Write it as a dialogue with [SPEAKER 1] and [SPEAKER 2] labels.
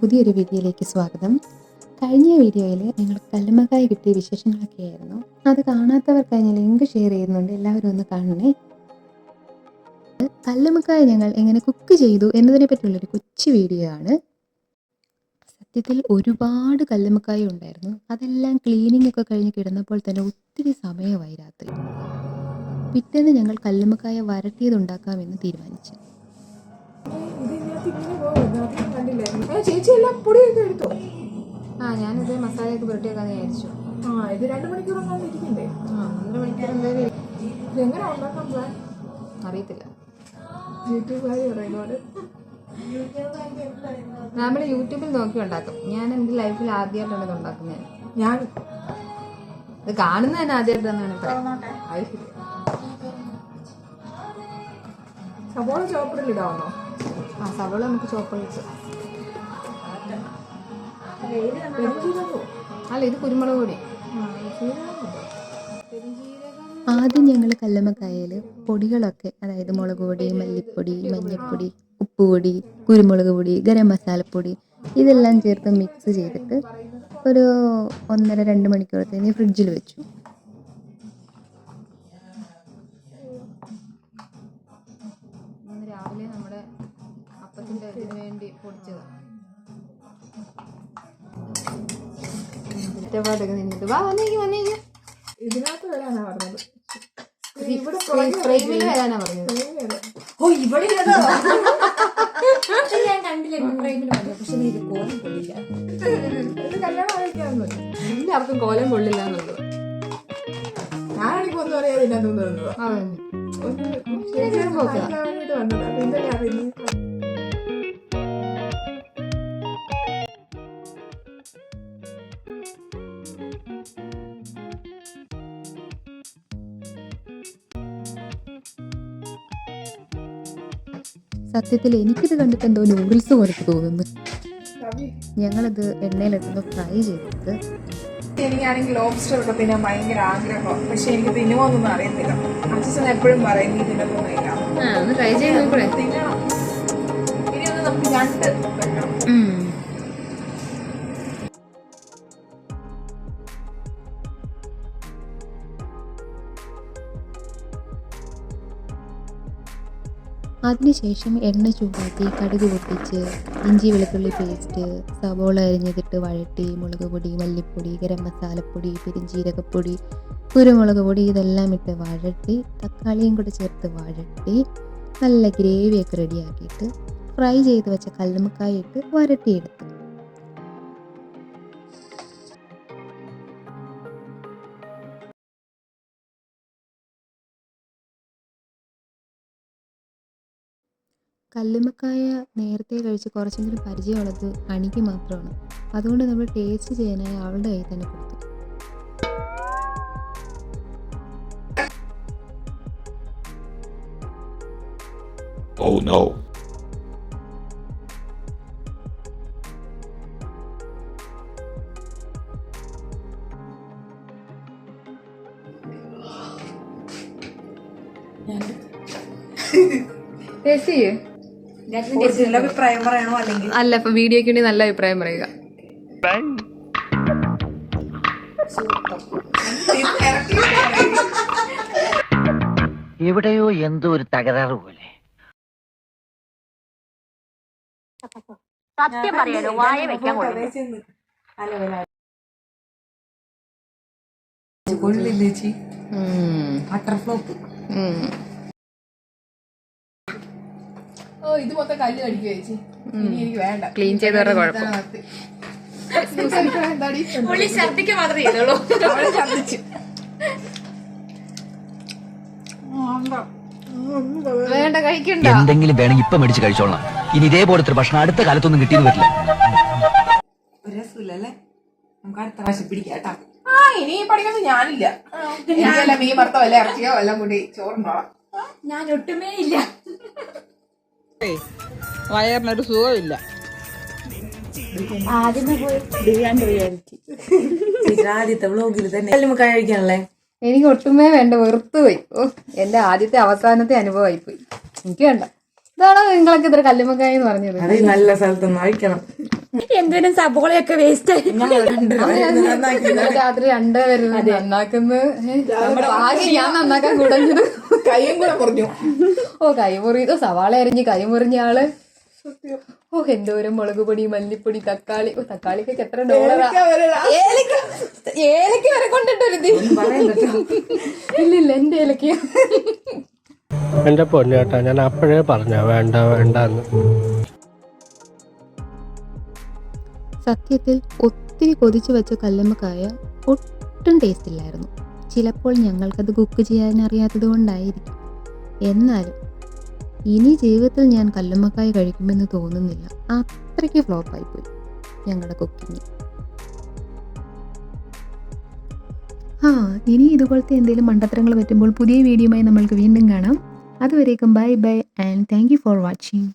[SPEAKER 1] പുതിയൊരു വീഡിയോയിലേക്ക് സ്വാഗതം. കഴിഞ്ഞ വീഡിയോയിൽ ഞങ്ങൾ കല്ലുമ്മക്കായ കിട്ടിയ വിശേഷങ്ങളൊക്കെ ആയിരുന്നു. അത് കാണാത്തവർക്കായി ഞാൻ ലിങ്ക് ഷെയർ ചെയ്യുന്നുണ്ട്. എല്ലാവരും ഒന്ന് കാണണേ. കല്ലുമ്മക്കായ ഞങ്ങൾ എങ്ങനെ കുക്ക് ചെയ്തു എന്നതിനെ പറ്റിയുള്ളൊരു കൊച്ചു വീഡിയോ ആണ്. സത്യത്തിൽ ഒരുപാട് കല്ലുമ്മക്കായ ഉണ്ടായിരുന്നു. അതെല്ലാം ക്ലീനിങ് ഒക്കെ കഴിഞ്ഞ് കിടന്നപ്പോൾ തന്നെ ഒത്തിരി സമയമായി രാത്രി. പിറ്റേന്ന് ഞങ്ങൾ കല്ലുമ്മക്കായ വരട്ടിയതുണ്ടാക്കാമെന്ന് തീരുമാനിച്ചു.
[SPEAKER 2] ഇതിനകത്ത് ഇങ്ങനെ പോകുന്നു അതും കണ്ടില്ലായിരുന്നു ചേച്ചി എല്ലാം പൊടിയൊക്കെ എടുത്തോ?
[SPEAKER 3] ആ ഞാനിത് മസാലയൊക്കെ പുരട്ടിയൊക്കെ വിചാരിച്ചു.
[SPEAKER 2] ആ ഇത് രണ്ട് മണിക്കൂറൊന്നും ഇരിക്കണ്ടേ?
[SPEAKER 3] ആ ഒന്നര മണിക്കൂർ എന്തായാലും
[SPEAKER 2] എങ്ങനെ ഉണ്ടാക്കാൻ പ്ലാൻ
[SPEAKER 3] അറിയത്തില്ല.
[SPEAKER 2] യൂട്യൂബുകാരി പറയുന്നോട്
[SPEAKER 3] നമ്മൾ യൂട്യൂബിൽ നോക്കി ഉണ്ടാക്കും. ഞാൻ എന്റെ ലൈഫിൽ ആദ്യമായിട്ടാണ് ഇത് ഉണ്ടാക്കുന്നത്.
[SPEAKER 2] ഞാൻ
[SPEAKER 3] ഇത് കാണുന്ന തന്നെ ആദ്യമായിട്ടാണ് ഞാൻ
[SPEAKER 2] സബോള ചോപ്പറിൽ ഇടാവുന്നോ?
[SPEAKER 3] ആ സവള നമുക്ക്
[SPEAKER 2] പെരുംജീരകമോ?
[SPEAKER 3] അല്ല ഇത് കുരുമുളക് പൊടി?
[SPEAKER 1] ആദ്യം ഞങ്ങൾ കല്ലമ്മക്കായൽ പൊടികളൊക്കെ അതായത് മുളക് പൊടി മല്ലിപ്പൊടി മഞ്ഞൾപ്പൊടി ഉപ്പുപൊടി കുരുമുളക് പൊടി ഗരം മസാലപ്പൊടി ഇതെല്ലാം ചേർത്ത് മിക്സ് ചെയ്തിട്ട് ഒരു ഒന്നര രണ്ട് മണിക്കൂറത്തേന് ഫ്രിഡ്ജിൽ വെച്ചു
[SPEAKER 3] ഇതിന് വേണ്ടി പൊടിച്ചത് ഒറ്റപ്പാട്ടൊക്കെ നിന്നിട്ട് വാ വന്നേക്ക് വന്നേക്ക്
[SPEAKER 2] ഇതിനകത്ത് വരാനാ പറഞ്ഞത്. ഇവിടെ
[SPEAKER 3] ഫ്രെയിമിൽ വരാനാ പറഞ്ഞത്.
[SPEAKER 2] ഇത്. കല്യാണം കഴിക്കാന്നല്ല
[SPEAKER 3] എല്ലാവർക്കും കോലം കൊള്ളില്ല എന്നുള്ളത്.
[SPEAKER 2] ഞാനാണെങ്കിൽ ഒന്നും അറിയാതെ
[SPEAKER 1] സത്യത്തിൽ എനിക്കിത് കണ്ടിട്ട് എന്തോ നൂഡിൽസ് പോലെ തോന്നുന്നു. ഞങ്ങളിത് എണ്ണയിലിട്ടൊന്ന് ഫ്രൈ ചെയ്തിട്ട്
[SPEAKER 2] എനിക്കാണെങ്കിൽ ലോബ്സ്റ്റർ ഒക്കെ തിന്നാൻ ഭയങ്കര ആഗ്രഹം. പക്ഷെ എനിക്ക് തിന്നുമോന്നൊന്നും അറിയത്തില്ല. അച്ഛൻ എപ്പോഴും പറയും നീ തിന്നൊന്നും
[SPEAKER 3] ഒന്ന് ട്രൈ ചെയ്ത് നോക്കണേ.
[SPEAKER 2] തിന്നണം ഇനി ഒന്ന് നമുക്ക് ഞണ്ട് വെക്കണം.
[SPEAKER 1] അതിനുശേഷം എണ്ണ ചൂടാക്കി കടുക് പൊട്ടിച്ച് ഇഞ്ചി വെളുത്തുള്ളി പേസ്റ്റ് സവോള അരിഞ്ഞതിട്ട് വഴട്ടി മുളക് പൊടി മല്ലിപ്പൊടി ഗരം മസാലപ്പൊടി പെരിഞ്ജീരകപ്പൊടി കുരുമുളക് പൊടി ഇതെല്ലാം ഇട്ട് വഴട്ടി തക്കാളിയും കൂടെ ചേർത്ത് വഴട്ടി നല്ല ഗ്രേവിയൊക്കെ റെഡിയാക്കിയിട്ട് ഫ്രൈ ചെയ്ത് വെച്ച കല്ലുമ്മക്കായ ഇട്ട് വരട്ടിയെടുത്തു. കല്ലുമ്മക്കായ നേരത്തെ കഴിച്ച് കുറച്ചെങ്കിലും പരിചയമുള്ളത് അണിക്ക് മാത്രമാണ്. അതുകൊണ്ട് നമ്മൾ ടേസ്റ്റ് ചെയ്യാനായി അവളുടെ കയ്യിൽ തന്നെ കൊടുത്തു.
[SPEAKER 4] Oh no.
[SPEAKER 3] ടേസ്റ്റ് ചെയ്യേ.
[SPEAKER 2] അഭിപ്രായം പറയണോ അല്ലെങ്കിൽ?
[SPEAKER 3] അല്ല ഇപ്പൊ വീഡിയോക്ക് വേണ്ടി നല്ല അഭിപ്രായം പറയുക.
[SPEAKER 5] എവിടെയോ എന്തോ ഒരു തകരാറ് പോലെ.
[SPEAKER 6] സത്യം പറയാലോ വായ വെക്കാൻ കൊള്ളില്ല
[SPEAKER 2] ഓ ഇത് മൊത്തം കല്ല് കടിക്കുക ചേച്ചി? ഇനി എനിക്ക് വേണ്ട.
[SPEAKER 3] ക്ലീൻ ചെയ്തവരുടെ കുഴപ്പം.
[SPEAKER 2] എന്താടി
[SPEAKER 6] ഛർദിക്ക് മാത്രമേ ചെയ്തോളൂ
[SPEAKER 2] അവൾ ഛർദ്ദിച്ചു
[SPEAKER 3] വേണ്ട കഴിക്കണ്ട.
[SPEAKER 5] എന്തെങ്കിലും വേണമെങ്കിൽ ഇപ്പൊ മേടിച്ച് കഴിച്ചോളാം. ഇനി ഇതേപോലത്തെ ഭക്ഷണം അടുത്ത കാലത്തൊന്നും കിട്ടിയെന്ന്
[SPEAKER 7] പറ്റില്ല രസമില്ലല്ലേ നമുക്ക് അടുത്ത പ്രാവശ്യം പിടിക്കാം
[SPEAKER 2] ആ ഇനി പഠിക്കുന്നത് ഞാനില്ല. ഞാനല്ല മീൻ വറുത്തോ വല്ല ഇറച്ചിയോ എല്ലാം കൂടി ചോറുണ്ടോളാം.
[SPEAKER 6] ഞാൻ ഒട്ടുമേ ഇല്ല.
[SPEAKER 7] വയറിനൊരു സുഖമില്ല.
[SPEAKER 6] ആദ്യമേ പോയി
[SPEAKER 7] ആദ്യത്തെ വ്ലോഗിൽ തന്നെ. കഴിക്കാനല്ലേ?
[SPEAKER 3] എനിക്ക് ഒട്ടുമേ വേണ്ട വെറുത്തുപോയി. ഓ എന്റെ ആദ്യത്തെ അവസാനത്തെ അനുഭവമായി പോയി എനിക്ക് വേണ്ട. ഇതാണോ നിങ്ങളൊക്കെ ഇത്ര കല്ലുമക്കായ എന്ന് പറഞ്ഞത്?
[SPEAKER 7] നല്ല സ്ഥലത്തൊന്നും അഴിക്കണം
[SPEAKER 6] എന്തേലും സബോളയൊക്കെ വേസ്റ്റ്
[SPEAKER 3] രാത്രി രണ്ടേ വരുന്നത് നന്നാക്കുന്നത്. ആകെ ഞാൻ നന്നാക്കാൻ കൂടഞ്ഞത്
[SPEAKER 2] കൈയും കൂടെ
[SPEAKER 3] ഓ കൈ മുറിയത് സവാള അരിഞ്ഞ് കൈ മുറിഞ്ഞ ആൾ. ഓ എന്തോരം മുളക് പൊടി മല്ലിപ്പൊടി തക്കാളി. ഓ തക്കാളിക്കൊക്കെ എത്ര ഡോളറാ ഏലക്ക ഏലക്ക വരെ കൊണ്ടിട്ടൊരു ഇല്ലില്ല എന്റെ ഏലക്ക
[SPEAKER 8] എന്റെ പൊന്നു കേട്ടാ ഞാൻ അപ്പോഴേ പറഞ്ഞ വേണ്ട വേണ്ട
[SPEAKER 1] സത്യത്തിൽ ഒത്തിരി കൊതിച്ചു വെച്ച കല്ലമ്മക്കായ ഒട്ടും ടേസ്റ്റ് ഇല്ലായിരുന്നു. ചിലപ്പോൾ ഞങ്ങൾക്കത് കുക്ക് ചെയ്യാൻ അറിയാത്തത് കൊണ്ടായിരിക്കും. എന്നാലും ഇനി ജീവിതത്തിൽ ഞാൻ കല്ലുമ്മക്കായ കഴിക്കുമെന്ന് തോന്നുന്നില്ല. അത്രയ്ക്ക് ഫ്ലോപ്പായിപ്പോയി ഞങ്ങളുടെ കുക്കിങ് ആ ഇനി ഇതുപോലത്തെ എന്തെങ്കിലും മണ്ടത്തരങ്ങൾ പറ്റുമ്പോൾ പുതിയ വീഡിയോയുമായി നമ്മൾക്ക് വീണ്ടും കാണാം. അതുവരേക്കും bye bye and thank you for watching